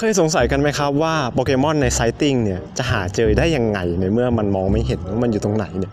เคยสงสัยกันไหมครับว่าโปเกมอนในไซติ้งเนี่ยจะหาเจอได้ยังไงในเมื่อมันมองไม่เห็นว่ามันอยู่ตรงไหนเนี่ย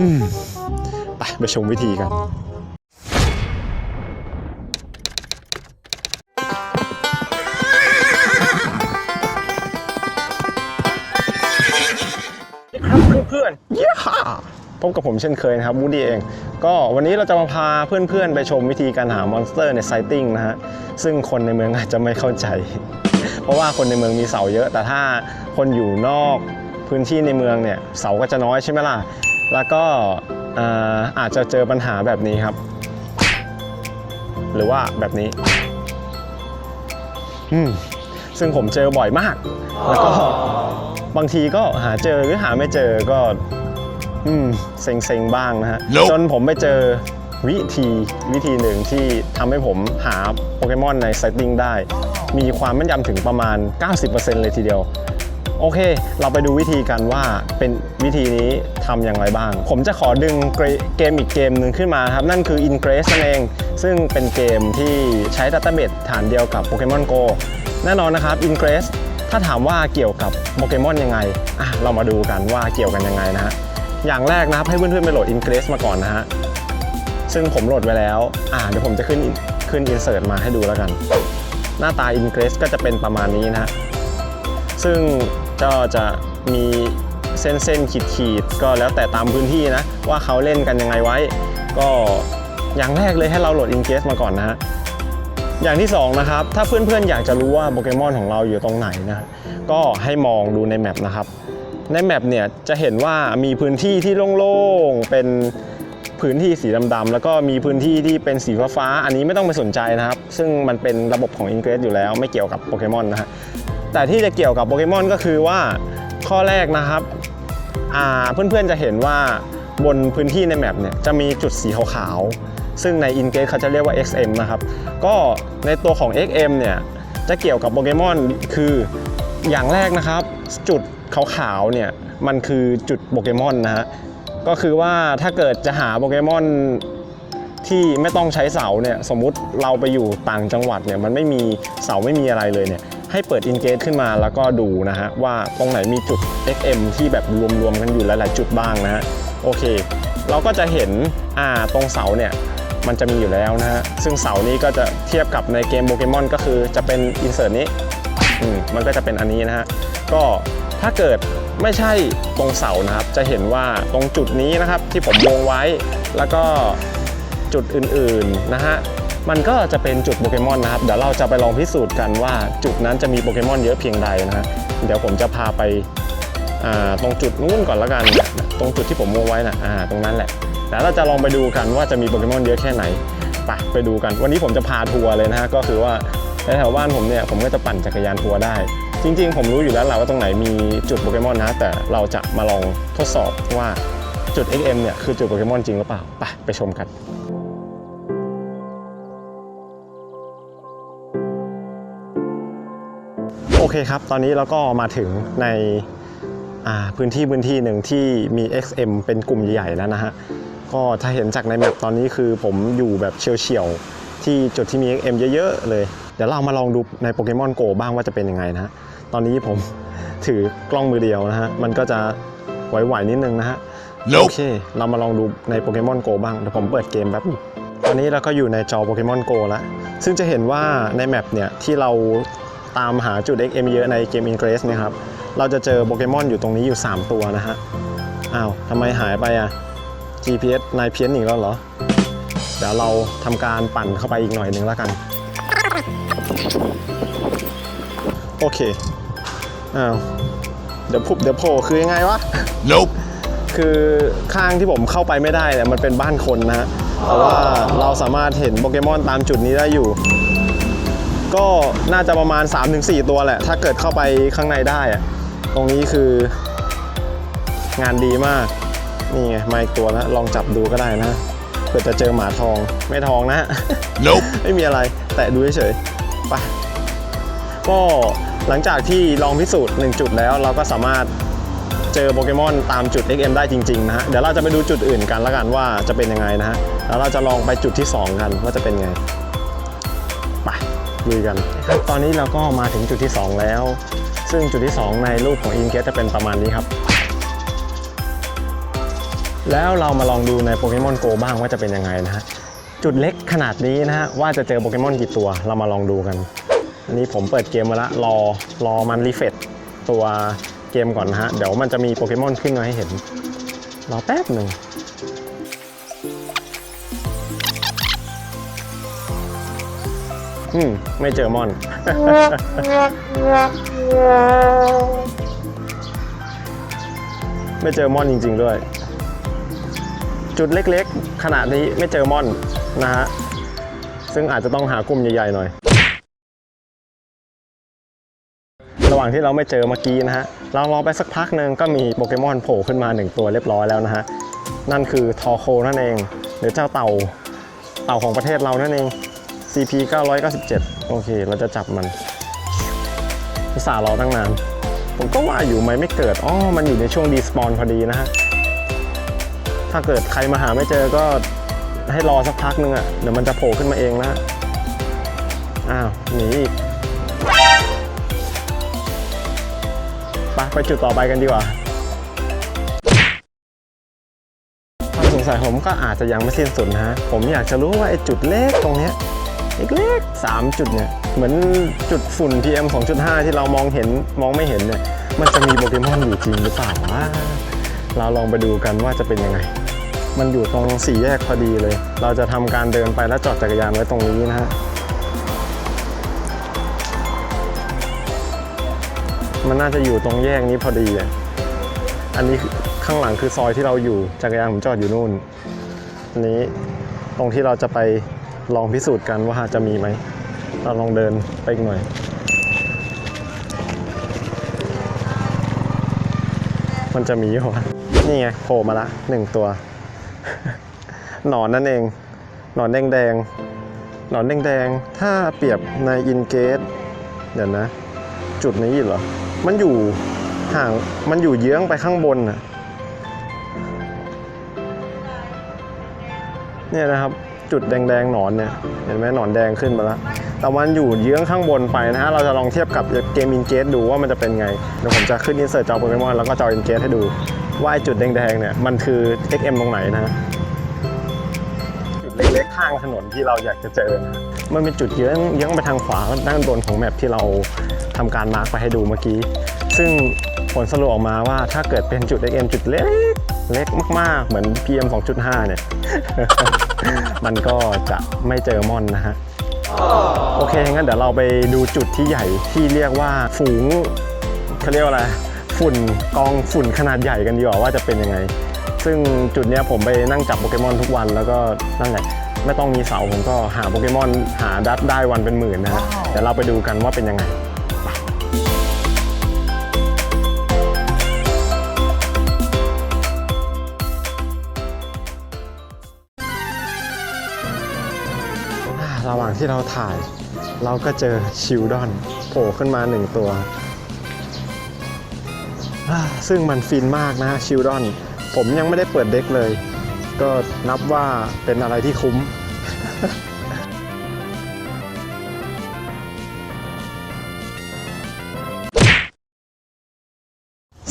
อืมไปไปชมวิธีกันครับเพื่อนๆยี่ห้า พบกับผมเช่นเคยนะครับมูดี้เอง ก็วันนี้เราจะมาพาเพื่อนๆ ไปชมวิธีการหามอนสเตอร์ในไซติ้งนะฮะ ซึ่งคนในเมืองอาจจะไม่เข้าใจ เพราะว่าคนในเมืองมีเสาเยอะ แต่ถ้าคนอยู่นอกพื้นที่ในเมืองเนี่ย เสาก็จะน้อยใช่ไหมล่ะ แล้วก็อาอาจจะเจอปัญหาแบบนี้ครับ หรือว่าแบบนี้ อืมซึ่งผมเจอบ่อยมาก แล้วก็บางทีก็หาเจอหรือหาไม่เจอก็ อืมเซ็งๆบ้างนะฮะ Nope จนผมไปเจอวิธีวิธีหนึ่งที่ทำให้ผมหาโปเกมอนในไซติ้งได้ มีความแม่นยำถึงประมาณ 90%เลยทีเดียว โอเค เราไปดูวิธีกันว่าเป็นวิธีนี้ทำอย่างไรบ้าง ผมจะขอดึงเกรเกมอีกเกมหนึ่งขึ้นมาครับ นั่นคือ Ingress นั่นเอง ซึ่งเป็นเกมที่ใช้ดัตเตอร์เบสฐานเดียวกับ Pokemon Go แน่นอนนะครับ Ingress ถ้าถามว่าเกี่ยวกับโปเกมอนยังไงอะเรามาดูกันว่าเกี่ยวกันยังไงนะฮะ อย่างแรกนะครับให้เพื่อนๆไปโหลด Ingress มาก่อนนะฮะ ซึ่งผมโหลดไว้แล้ว อ่าเดี๋ยวผมจะขึ้นขึ้น insert มาให้ดูแล้วกัน หน้าตา Ingress ก็จะเป็นประมาณนี้นะฮะ ซึ่งก็จะมีเส้นเส้นขีดขีดๆก็แล้วแต่ตามพื้นที่นะ ว่าเขาเล่นกันยังไงไว้ ก็อย่างแรกเลยให้เราโหลด Ingress มาก่อนนะฮะอย่างที่สองนะครับถ้าเพื่อนๆอยากจะรู้ว่าโปเกมอนของเราอยู่ตรงไหนนะก็ให้มองดูในแมปนะครับ ในแมปเนี่ยจะเห็นว่ามีพื้นที่ที่โล่งๆ เป็นพื้นที่สีดำๆ แล้วก็มีพื้นที่ที่เป็นสีฟ้าๆ อันนี้ไม่ต้องไปสนใจนะครับ ซึ่งมันเป็นระบบของ Ingress อยู่แล้วไม่เกี่ยวกับโปเกมอนนะฮะ แต่ที่จะเกี่ยวกับโปเกมอนก็คือว่าข้อแรกนะครับอ่าเพื่อนๆจะเห็นว่าบนพื้นที่ในแมปเนี่ยจะมีจุดสีขาวๆ ซึ่งใน i n g a t e เขาจะเรียกว่า XM นะครับ ก็ในตัวของ XM เนี่ยจะเกี่ยวกับโปเกมอนคืออย่างแรกนะครับ จุด ขาวๆเนี่ยมันคือจุดโปเกมอนนะฮะก็คือว่าถ้าเกิดจะหาโปเกมอนที่ไม่ต้องใช้เสาเนี่ยสมมุติเราไปอยู่ต่างจังหวัดเนี่ยมันไม่มีเสาไม่มีอะไรเลยเนี่ยให้เปิด Ingate ขึ้นมาแล้วก็ดูนะฮะว่าตรงไหนมีจุด XM ที่แบบรวมๆกันอยู่หลายๆจุดบ้างนะฮะโอเค เราก็จะเห็นอ่าตรงเสาเนี่ยมันจะมีอยู่แล้วนะฮะซึ่งเสานี้ก็จะเทียบกับในเกมโปเกมอนก็คือจะเป็น insert นี้มันก็จะเป็นอันนี้นะฮะก็ ถ้าเกิดไม่ใช่ตรงเสานะครับ จะเห็นว่าตรงจุดนี้นะครับที่ผมวงไว้ แล้วก็จุดอื่นๆนะฮะมันก็จะเป็นจุดโปเกมอนนะครับ เดี๋ยวเราจะไปลองพิสูจน์กันว่าจุดนั้นจะมีโปเกมอนเยอะเพียงใดนะฮะเดี๋ยวผมจะพาไปาตรงจุดนู้นก่อนละกัน ตรงจุดที่ผมวงไว้นะอ่าตรงนั้นแหละแล้วเราจะลองไปดูกันว่าจะมีโปเกมอนเยอะแค่ไหนไปไปดูกัน วันนี้ผมจะพาทัวร์เลยนะฮะก็คือว่าแถวบ้านผมเนี่ยผมก็จะปั่นจักรยานทัวร์ได้ จริงๆ ผมรู้อยู่แล้วแหละว่าตรงไหนมีจุดโปเกมอนนะ แต่เราจะมาลองทดสอบว่าจุด XM เนี่ยคือจุดโปเกมอนจริงหรือเปล่า ไปไปชมกัน โอเคครับ ตอนนี้เราก็มาถึงในพื้นที่พื้นที่หนึ่งที่มี XM เป็นกลุ่มใหญ่ๆแล้วนะฮะ ก็ถ้าเห็นจากในแมปตอนนี้คือผมอยู่แบบเฉียวๆที่จุดที่มี XM เยอะๆเลย เดี๋ยวเรามาลองดูในโปเกมอนโกบ้างว่าจะเป็นยังไงนะฮะ ตอนนี้ผมถือกล้องมือเดียวนะฮะ มันก็จะไหวๆนิดนึงนะฮะโอ Nope. เค เรามาลองดูในโปเกมอนโกบ้าง เดี๋ยวผมเปิดเกมแป๊บนึงตอนนี้เราก็อยู่ในจอโปเกมอนโกแล้ว ซึ่งจะเห็นว่าในแมปเนี่ย ที่เราตามหาจุด XM เยอะในเกม Ingress เนะครับ เราจะเจอโปเกมอนอยู่ตรงนี้อยู่ 3 ตัวนะฮะ อ้าวทำไมหายไปอะ GPS นายเพี้ยนอีกแล้วเหรอ เดี๋ยวเราทำการปั่นเข้าไปอีกหน่อยหนึ่งแล้วกัน โอเค อ้าวเดี๋ยวพุบเดี๋ยวโผล่คือยังไงวะ Nope. คือข้างที่ผมเข้าไปไม่ได้เนี่ยมันเป็นบ้านคนนะฮะแต่ว่าเราสามารถเห็นโปเกมอนตามจุดนี้ได้อยู่ ก็น่าจะประมาณ 3-4 ตัวแหละ ถ้าเกิดเข้าไปข้างในได้อะตรงนี้คืองานดีมาก นี่ไงมาอีกตัวแล้วลองจับดูก็ได้นะเผื่อจะเจอหมาทองไม่ทองนะ Nope. ไม่มีอะไร แตะดูเฉยๆไปก็ หลังจากที่ลองพิสูจน์ 1 จุดแล้วเราก็สามารถเจอโปเกมอนตามจุด XM ได้จริงๆนะฮะ เดี๋ยวเราจะไปดูจุดอื่นกันละกันว่าจะเป็นยังไงนะฮะ แล้วเราจะลองไปจุดที่ 2 กันว่าจะเป็นไง ไปลุยกัน ตอนนี้เราก็มาถึงจุดที่ 2 แล้ว ซึ่งจุดที่ 2 ในรูปของอินเกสจะเป็นประมาณนี้ครับ แล้วเรามาลองดูในโปเกมอนโกบ้างว่าจะเป็นยังไงนะฮะ จุดเล็กขนาดนี้นะฮะว่าจะเจอโปเกมอนกี่ตัว เรามาลองดูกัน นนี้ผมเปิดเกมมาละรอรอมันรีเฟรชตัวเกมก่อนนะฮะ เดี๋ยวมันจะมีโปเกมอนขึ้นมาให้เห็น รอแป๊บหนึ่งอืม ไม่เจอมอน ไม่เจอมอนจริง ๆ ด้วย จุดเล็กๆ ขนาดนี้ไม่เจอมอนนะฮะ ซึ่งอาจจะต้องหากลุ่มใหญ่ ๆ หน่อย ระหว่างที่เราไม่เจอเมื่อกี้นะฮะ เรารอไปสักพักหนึ่งก็มีโปเกมอนโผล่ขึ้นมาหนึ่งตัวเรียบร้อยแล้วนะฮะ นั่นคือทอโคนั่นเอง หรือเจ้าเต่า เต่าของประเทศเรานั่นเอง CP 997 โอเค เราจะจับมันพิสารอตั้งนาน ผมก็ว่าอยู่ไหมไม่เกิด อ๋อ มันอยู่ในช่วงดีสปอนพอดีนะฮะ ถ้าเกิดใครมาหาไม่เจอก็ให้รอสักพักนึงอะ่ะ เดี๋ยวมันจะโผล่ขึ้นมาเองนะอ้าวหนีอีก ไปไปจุดต่อไปกันดีกว่าความสงสัยผมก็อาจจะยังไม่สิ้นสุดนะฮะ ผมอยากจะรู้ว่าไอ้จุดเล็กตรงเนี้ยเล็กๆสามจุดเนี่ย เหมือนจุดฝุ่น PM 2.5 ที่เรามองเห็นมองไม่เห็นเนี่ย มันจะมีโปเกมอนอยู่จริงหรือเปล่าวะเราลองไปดูกันว่าจะเป็นยังไง มันอยู่ตรงสี่แยกพอดีเลย เราจะทำการเดินไปแล้วจอดจักรยานไว้ตรงนี้นะฮะ มันน่าจะอยู่ตรงแยกนี้พอดีอะอันนี้ข้างหลังคือซอยที่เราอยู่จักรยานผมจอดอยู่นู่นอันนี้ตรงที่เราจะไปลองพิสูจน์กันว่าจะมีไหมเราลองเดินไปอีกหน่อยมันจะมีเหรอวะนี่ไงโผล่มาละหนึ่งตัว หนอนนั่นเอง หนอนแดงแดงหนอนแดงแดงถ้าเปรียบในอินเกตเดี๋ยวนะ จุดนี้เหรอ มันอยู่ห่าง มันอยู่เยื้องไปข้างบนน่ะ เนี่ยนะครับ จุดแดงๆหนอนเนี่ย เห็นไหมหนอนแดงขึ้นมาแล้ว แต่มันอยู่เยื้องข้างบนไปนะฮะ เราจะลองเทียบกับเกมอินเกตดูว่ามันจะเป็นไง เดี๋ยวผมจะขึ้นอินเสิร์ตจอโปเกมอนแล้วก็จออินเกตให้ดู ว่าไอจุดแดงๆเนี่ย มันคือ XM ตรงไหนนะฮะจุดเล็กๆข้างถนนที่เราอยากจะเจอ มันเป็นจุดเยื้องเยื้องไปทางขวาด้านบนของแมปที่เรา ทำการมาร์กไปให้ดูเมื่อกี้ ซึ่งผลสรุปออกมาว่าถ้าเกิดเป็นจุด XM จุดเล็กเล็กมากๆ เหมือน PM 2.5 เนี่ย มันก็จะไม่เจอมอนนะฮะ โอเค งั้นเดี๋ยวเราไปดูจุดที่ใหญ่ที่เรียกว่าฝูงเขาเรียกว่าอะไร ฝุ่นกองฝุ่นขนาดใหญ่กันดีกว่าว่าจะเป็นยังไง ซึ่งจุดเนี้ยผมไปนั่งจับโปเกมอนทุกวันแล้วก็นั่นแหละไม่ต้องมีเสาผมก็หาโปเกมอนหาดัดได้วันเป็นหมื่นนะฮะ เดี๋ยวเราไปดูกันว่าเป็นยังไง ระหว่างที่เราถ่าย เราก็เจอชิลดอนโผล่ขึ้นมาหนึ่งตัว ซึ่งมันฟินมากนะชิลดอน ผมยังไม่ได้เปิดเด็กเลย ก็นับว่าเป็นอะไรที่คุ้ม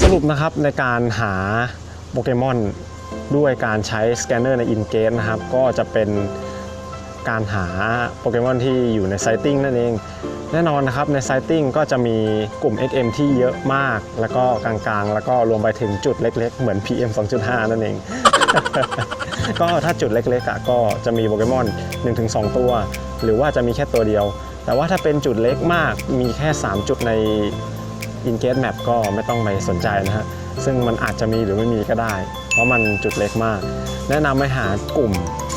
สรุปนะครับในการหาโปเกมอนด้วยการใช้สแกนเนอร์ในอินเกมนะครับ ก็จะเป็น การหาโปเกมอนที่อยู่ในไซติ้งนั่นเอง แน่นอนนะครับในไซติ้งก็จะมีกลุ่ม XM ที่เยอะมาก แล้วก็กลางๆ แล้วก็รวมไปถึงจุดเล็กๆ เหมือน PM 2.5 นั่นเอง ก็ถ้าจุดเล็กๆอะก็จะมีโปเกมอน 1-2 ตัว หรือว่าจะมีแค่ตัวเดียว แต่ว่าถ้าเป็นจุดเล็กมากมีแค่ 3 จุดในอินเก e แมปก็ไม่ต้องไปสนใจนะฮะ ซึ่งมันอาจจะมีหรือไม่มีก็ได้ เพราะมันจุดเล็กมาก แนะนำให้หากลุ่ม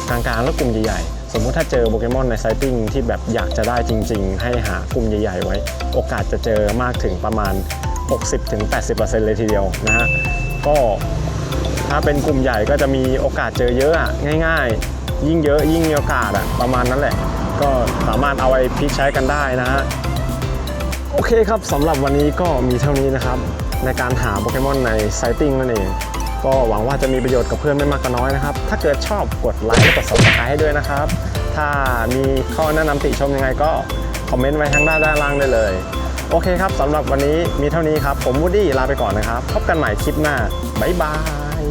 กลางๆ และกลุ่มใหญ่ๆ สมมุติถ้าเจอโปเกมอนในไซติ้งที่แบบอยากจะได้จริง ๆ ให้หากลุ่มใหญ่ ๆ ไว้ โอกาสจะเจอมากถึงประมาณ 60-80%เลยทีเดียวนะฮะก็ถ้าเป็นกลุ่มใหญ่ก็จะมีโอกาสเจอเยอะอะง่าย ๆ ยิ่งเยอะยิ่งมีโอกาสอะประมาณนั้นแหละ ก็สามารถเอาไปพลิกใช้กันได้นะฮะโอเคครับสำหรับวันนี้ก็มีเท่านี้นะครับ ในการหาโปเกมอนในไซติ้งนั่นเอง ก็หวังว่าจะมีประโยชน์กับเพื่อนไม่มากก็น้อยนะครับ ถ้าเกิดชอบกดไลค์และกด subscribe ให้ด้วยนะครับ ถ้ามีข้อแนะนำติชมยังไงก็คอมเมนต์ไว้ทางด้านด้านล่างได้เลย โอเคครับสำหรับวันนี้มีเท่านี้ครับ ผมวูดดี้ลาไปก่อนนะครับ พบกันใหม่คลิปหน้า บ๊ายบาย